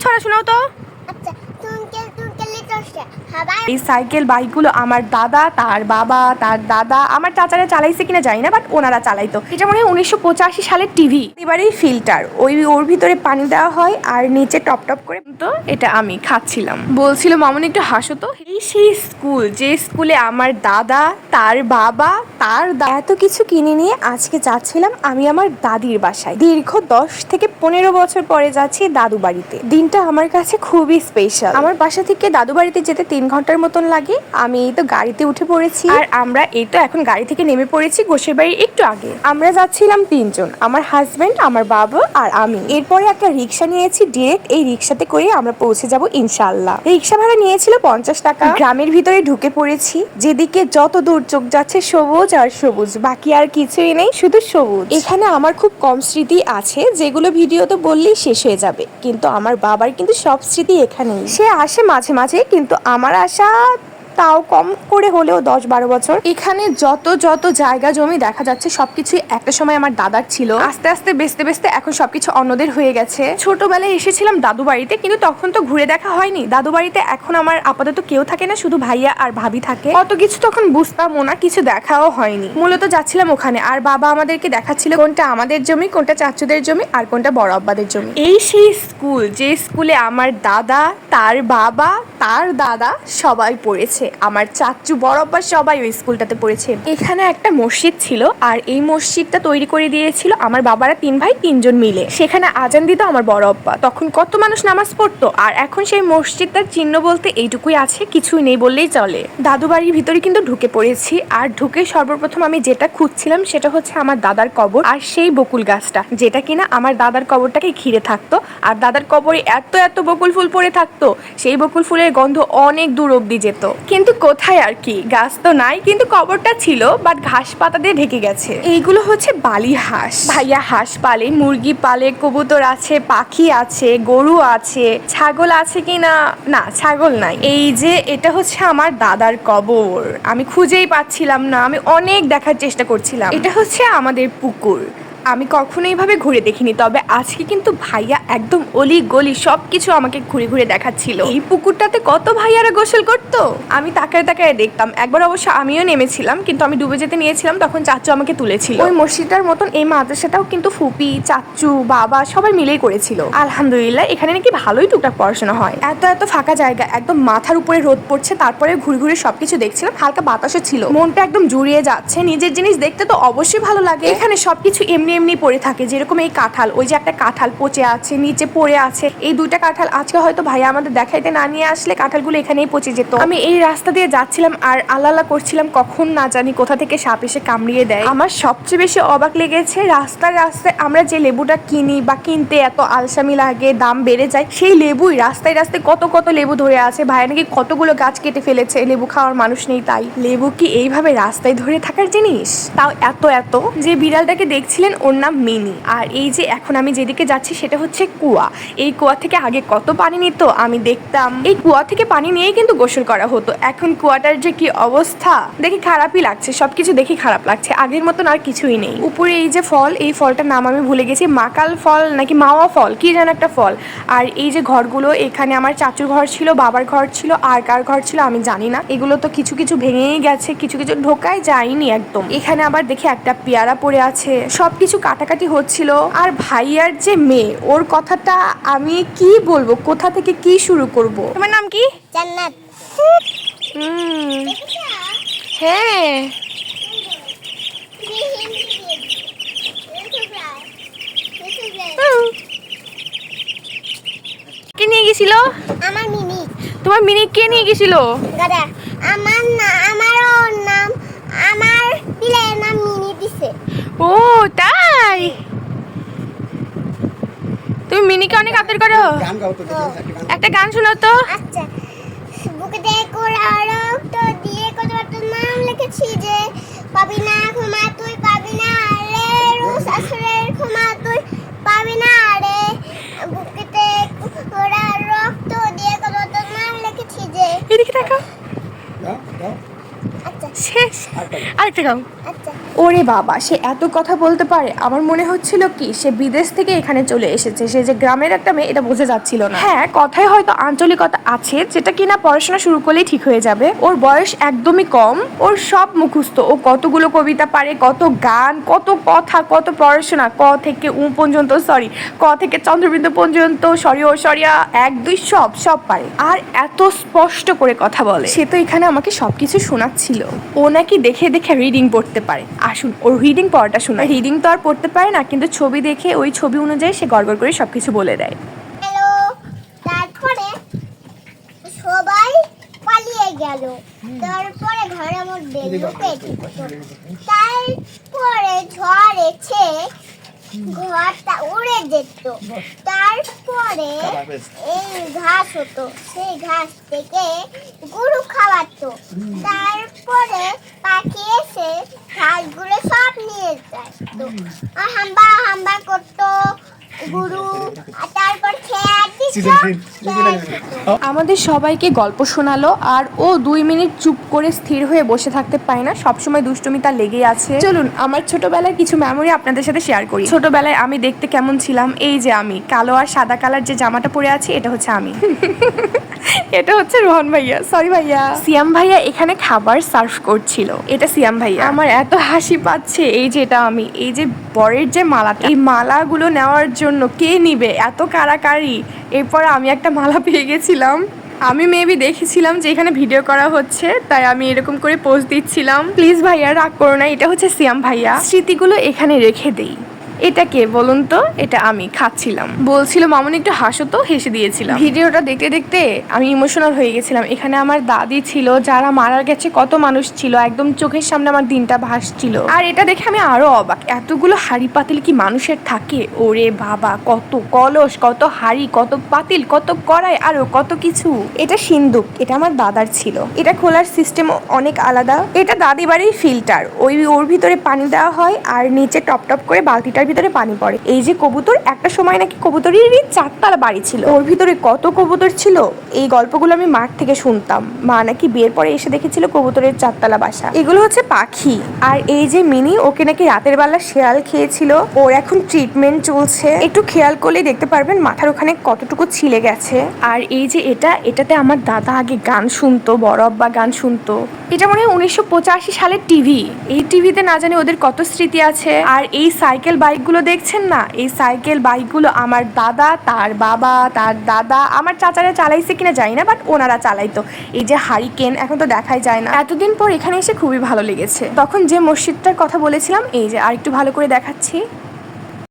ছড়া শোনাও তো? আচ্ছা এই সাইকেল বাইকগুলো আমার দাদা, তার বাবা, তার দাদা, আমার চাচারা চালাইছে কিনা জানি না বাট ওনারা চালাইতো। এটা মনে হয় উনিশশো পঁচাশি সালের টিভি। এবারেই ফিল্টার ওই, ওর ভিতরে পানি দেওয়া হয় আর নিচে টপ টপ করে তো এটা আমি খাচ্ছিলাম। বলছিল, মামনি, একটু হাসো তো। এই সেই স্কুল যে স্কুলে আমার দাদা, তার বাবা, তার এত কিছু কিনে নিয়ে আজকে যাচ্ছিলাম আমি আমার দাদির বাসায়। দীর্ঘ দশ থেকে পনেরো বছর পরে যাচ্ছি দাদু বাড়িতে দিনটা আমার কাছে খুবই স্পেশাল আমার বাসা থেকে দাদু বাড়িতে যেতে তিন ঘণ্টার মতন লাগে। আমি এই তো গাড়িতে উঠে পড়েছি। আর আমরা এই তো এখন গাড়ি থেকে নেমে পড়েছি গোসের বাড়ি একটু আগে। আমরা যাচ্ছিলাম তিনজন আমার হাজবেন্ড আমার বাবা আর আমি। এরপরে একটা রিক্সা নিয়েছি ডিরেক্ট এই রিক্সাতে করে আমরা পৌঁছে যাব ইনশাল্লাহ রিক্সা ভাড়া নিয়েছিল পঞ্চাশ টাকা। গ্রামের ভিতরে ঢুকে পড়েছি যেদিকে যত দূর চোখ যাচ্ছে সবুজ আর সবুজ বাকি আর কিছুই নেই শুধু সবুজ। এখানে আমার খুব কম স্মৃতি আছে যেগুলো ভিডিও তো বললেই শেষ হয়ে যাবে কিন্তু আমার বাবার কিন্তু সব স্মৃতি এখানেই। সে আসে মাঝে মাঝে কিন্তু আমার আশা তাও কম করে হলেও দশ বারো বছর। এখানে যত যত জায়গা জমি দেখা যাচ্ছে সবকিছুই একটা সময় আমার দাদার ছিল। আস্তে আস্তে বেচতে বেচতে এখন সবকিছু অন্যদের হয়ে গেছে। ছোটবেলায় এসেছিলাম দাদু বাড়িতে, কিন্তু তখন তো ঘুরে দেখা হয়নি। দাদু বাড়িতে এখন আমার আপাতত কেউ থাকে না, শুধু ভাইয়া আর ভাবি থাকে। অত কিছু তখন বুঝতামও না, কিছু দেখাও হয়নি। মূলত যাচ্ছিলাম ওখানে, আর বাবা আমাদেরকে দেখাচ্ছিল কোনটা আমাদের জমি, কোনটা চাচুদের জমি, আর কোনটা বড় আব্বাদের জমি। এই সেই স্কুল, যে স্কুলে আমার দাদা, তার বাবা, তার দাদা সবাই পড়েছে। আমার চাচু আব্বা সবাই ওই স্কুলটাতে পড়েছে। এখানে একটা মসজিদ ছিল আর এই মসজিদটা তৈরি করে দিয়েছিল আমার বাবারা তিন ভাই তিনজন মিলে। সেখানে আজান দিত আমার বড় আব্বা। তখন কত মানুষ নামাজ পড়তো আর এখন সেই মসজিদটার চিহ্ন বলতে এইটুকুই আছে, কিছুই নেই বললেই চলে। দাদু বাড়ির ভিতরে কিন্তু ঢুকে পড়েছি আর ঢুকে সর্বপ্রথম আমি যেটা খুঁজছিলাম সেটা হচ্ছে আমার দাদার কবর আর সেই বকুল গাছটা, যেটা কিনা আমার দাদার কবরটাকে ঘিরে থাকতো আর দাদার কবরে এত এত বকুল ফুল পড়ে থাকতো, সেই বকুল ফুলের গন্ধ অনেক দূর অব্দি যেত। কিন্তু কোথায় আর কি? গাছ তো নাই, কিন্তু কবরটা ছিল বাট ঘাস পাতা দিয়ে ঢেকে গেছে। এইগুলো হচ্ছে বালি হাঁস। ভাইয়া হাঁস পালে, মুরগি পালে, কবুতর আছে, পাখি আছে, গরু আছে, ছাগল আছে কি না না, ছাগল নাই। এই যে এটা হচ্ছে আমার দাদার কবর। আমি খুঁজেই পাচ্ছিলাম না, আমি অনেক দেখার চেষ্টা করছিলাম। এটা হচ্ছে আমাদের পুকুর। আমি কখনো এইভাবে ঘুরে দেখিনি তবে আজকে কিন্তু ভাইয়া একদম অলি গলি সব কিছু আমাকে ঘুরে ঘুরে দেখাচ্ছিল। এই পুকুরটাতে কত ভাইয়ারা গোসল করতো? আমি তাকায় তাকায় দেখতাম। একবার অবশ্য আমিও নেমেছিলাম কিন্তু আমি ডুবে যেতে নিয়েছিলাম তখন চাচু আমাকে তুলেছিল। ওই মসজিদটার মতন এই মাদ্রাসাটাও কিন্তু ফুপি চাচু বাবা সবাই মিলেই করেছিল। আলহামদুলিল্লাহ এখানে নাকি ভালোই টুকটাক পড়াশোনা হয়। এত এত ফাঁকা জায়গা একদম মাথার উপরে রোদ পড়ছে তারপরে ঘুরে ঘুরে সবকিছু দেখছিলাম হালকা বাতাসও ছিল। মনটা একদম জুড়িয়ে যাচ্ছে নিজের জিনিস দেখতে তো অবশ্যই ভালো লাগে। এখানে সবকিছু এমনি এমনি এমনি পড়ে থাকে, যেরকম এই কাঁঠাল, ওই যে একটা কাঁঠাল পচে আছে, নিচে পড়ে আছে, এই দুইটা কাঁঠাল আজকে হয়তো ভাইয়া আমাদের দেখাইতে না নিয়ে আসলে কাঁঠালগুলো এখানেই পচে যেত। আমি এই রাস্তা দিয়ে যাচ্ছিলাম আর আল্লাহ করছিলাম কখন না জানি কোথা থেকে সাপ এসে কামড়িয়ে দেয়। আমার সবচেয়ে বেশি অবাক লেগেছে রাস্তায় রাস্তায় আমরা যে লেবুটা কিনি বা কিনতে এত আলসামি লাগে, দাম বেড়ে যায়, সেই লেবুই রাস্তায় রাস্তায় কত কত লেবু ধরে আছে। ভাইয়া নাকি কতগুলো গাছ কেটে ফেলেছে, লেবু খাওয়ার মানুষ নেই তাই। লেবু কি এইভাবে রাস্তায় ধরে থাকার জিনিস? তাও এত এত। যে বিড়ালটাকে দেখছিলেন ওর নাম মিনি। আর এই যে এখন আমি যেদিকে যাচ্ছি সেটা হচ্ছে কুয়া। এই কুয়া থেকে আগে কত পানি নিত আমি দেখতাম। এই কুয়া থেকে পানি নিয়েই কিন্তু গোসল করা হতো। এখন কুয়াটার যে কি অবস্থা? দেখি খারাপই লাগছে। সবকিছু দেখি খারাপ লাগছে। আগের মতন আর কিছুই নেই। উপরে এই যে ফল, এই ফলটার নাম আমি ভুলে গেছি। মাকাল ফল নাকি মাওয়া ফল? কি যেন একটা ফল। আর এই যে ঘরগুলো, এখানে আমার চাচুর ঘর ছিল, বাবার ঘর ছিল, আর কার ঘর ছিল আমি জানি না। এগুলো তো কিছু কিছু ভেঙেই গেছে, কিছু কিছু ঢোকায় যায়নি একদম। এখানে আবার দেখি একটা পেয়ারা পড়ে আছে। সবকিছু কাটাকাটি হচ্ছিল আর ভাইয়ার যে মেয়ে ওর কথাটা আমি কি বলব? কোথা থেকে কি শুরু করব? তোমার নাম কি? জান্নাত। হ্যাঁ। কে নিয়ে গেছিল? আমার মিনি তোমার মিনি কে নিয়ে গেছিল? দাদা আমার না আমারও নাম আমার বিলের নাম মিনি দিছে ও তাই? তুমি মিনিকে অনেক আদর করো? গান গাও তো দেখি একটা গান একটা শোনাও তো। আচ্ছা বুকে দেখো রক্ত দিয়ে কত নাম লিখেছি যে পাবি না ক্ষমা তুই পাবি না রে রুস আসরের ক্ষমা তুই পাবি না রে। বুকেতে ওরা রক্ত দিয়ে কত কত নাম লিখেছি যে। এদিকে আচ্ছা। শেষ। আরেকটা গাও। ওরে বাবা, সে এত কথা বলতে পারে? আমার মনে হচ্ছিল কি, সে বিদেশ থেকে এখানে চলে এসেছে। সে যে গ্রামের একটা মেয়ে, এটা বোঝা যাচ্ছিল না। হ্যাঁ কথায় হয়তো আঞ্চলিকতা আছে, যেটা কিনা পড়াশোনা শুরু করলেই ঠিক হয়ে যাবে। ওর বয়স একদমই কম, ওর সব মুখস্থ। ও কতগুলো কবিতা পারে, কত গান, কত কথা, কত পড়াশোনা, ক থেকে উ পর্যন্ত সরি ক থেকে চন্দ্রবিন্দু পর্যন্ত, সরি ও সরিয়া এক, দুই, সব সব পারে। আর এত স্পষ্ট করে কথা বলে। সে তো এখানে আমাকে সবকিছু শোনাচ্ছিল। ও নাকি দেখে দেখে রিডিং পড়তে পারে। আসুন ওর রিডিং পড়াটা শোনা রিডিং তো আর পড়তে পারে না কিন্তু ছবি দেখে ওই ছবি অনুযায়ী সে গড় করে সবকিছু বলে দেয়। তারপরে সবাই পালিয়ে গেল। তারপরে ঘরের মধ্যে লুকে তারপরে ঝড় এসে ঘরটা উড়ে যেত। তারপরে এই ঘাস হতো, সেই ঘাস থেকে গরু খাওয়াতো। তারপরে পাখি এসে ঘাসগুলো সব নিয়ে যায় আর হাম্বা হাম্বা করতো গুরু আমাদের সবাইকে গল্প শোনালো আর ও দুই মিনিট চুপ করে স্থির হয়ে বসে থাকতে পায় না। সবসময় দুষ্টুমি তার লেগেই আছে। চলুন আমার ছোটবেলায় কিছু মেমোরি আপনাদের সাথে শেয়ার করি। ছোটবেলায় আমি দেখতে কেমন ছিলাম? এই যে আমি কালো আর সাদা কালার যে জামাটা পরে আছি এটা হচ্ছে আমি। এটা হচ্ছে রোহন ভাইয়া সরি ভাইয়া। সিয়াম ভাইয়া এখানে খাবার সার্ভ করছিল। এটা সিয়াম ভাইয়া। আমার এত হাসি পাচ্ছে এই যে এটা আমি এই যে বরের যে মালাটা এই মালাগুলো নেওয়ার জন্য কে নিবে? এত কারাকারি এরপর আমি একটা মালা পেয়ে গেছিলাম। আমি মেবি দেখেছিলাম যে এখানে ভিডিও করা হচ্ছে তাই আমি এরকম করে পোস্ট দিচ্ছিলাম। প্লিজ ভাইয়া রাগ করো না এটা হচ্ছে সিয়াম ভাইয়া। স্মৃতিগুলো এখানে রেখে দেই। এটা কে বলুন তো? এটা আমি, খাচ্ছিলাম। বলছিল, মামুনি, একটু হাসো তো। হেসে দিয়েছিলাম। ভিডিওটা দেখতে দেখতে আমি ইমোশনাল হয়ে গেছিলাম। এখানে আমার দাদি ছিল, যারা মারা গেছে, কত মানুষ ছিল, একদম চোখের সামনে আমার দিনটা ভাসছিল। আর এটা দেখে আমি আরও অবাক, এতগুলো হাড়ি পাতিল কি মানুষের থাকে? ওরে বাবা, কত কলস, কত হাড়ি, কত পাতিল, কত কড়াই, আরও কত কিছু। এটা সিন্দুক, এটা আমার দাদার ছিল। এটা খোলার সিস্টেম অনেক আলাদা। এটা দাদি বাড়ির ফিল্টার ওই ওর ভিতরে পানি দেওয়া হয় আর নিচে টপ টপ করে বালতিটার ভিতরে পানি পড়ে। এই যে কবুতর, একটা সময় নাকি কবুতরেরই চারতলা বাড়ি ছিল। ওর ভিতরে কত কবুতর ছিল, এই গল্পগুলো আমি মাঠ থেকে শুনতাম। মা নাকি বিয়ের পরে এসে দেখেছিল কবুতরের চারতলা বাসা। এগুলো হচ্ছে পাখি। আর এই যে মিনি, ওকে নাকি রাতের বেলা শেয়াল খেয়েছিল। ওর এখন ট্রিটমেন্ট চলছে। একটু খেয়াল করলেই দেখতে পারবেন মাথার ওখানে কতটুকু ছিলে গেছে। আর এই যে এটা, এটাতে আমার দাদা আগে গান শুনতো, বড় আব্বা গান শুনতো। এটা মনে হয় উনিশশো পঁচাশি সালের টিভি। এই টিভিতে না জানি ওদের কত স্মৃতি আছে। আর এই সাইকেল বাইকগুলো দেখছেন না? এই সাইকেল বাইকগুলো আমার দাদা, তার বাবা, তার দাদা, আমার চাচারা চালাইছে কিনা জানি না বাট ওনারা চালাইতো। এই যে হারিকেন এখন তো দেখাই যায় না। এতদিন পর এখানে এসে খুবই ভালো লেগেছে। তখন যে মসজিদটার কথা বলেছিলাম, এই যে আর একটু ভালো করে দেখাচ্ছি।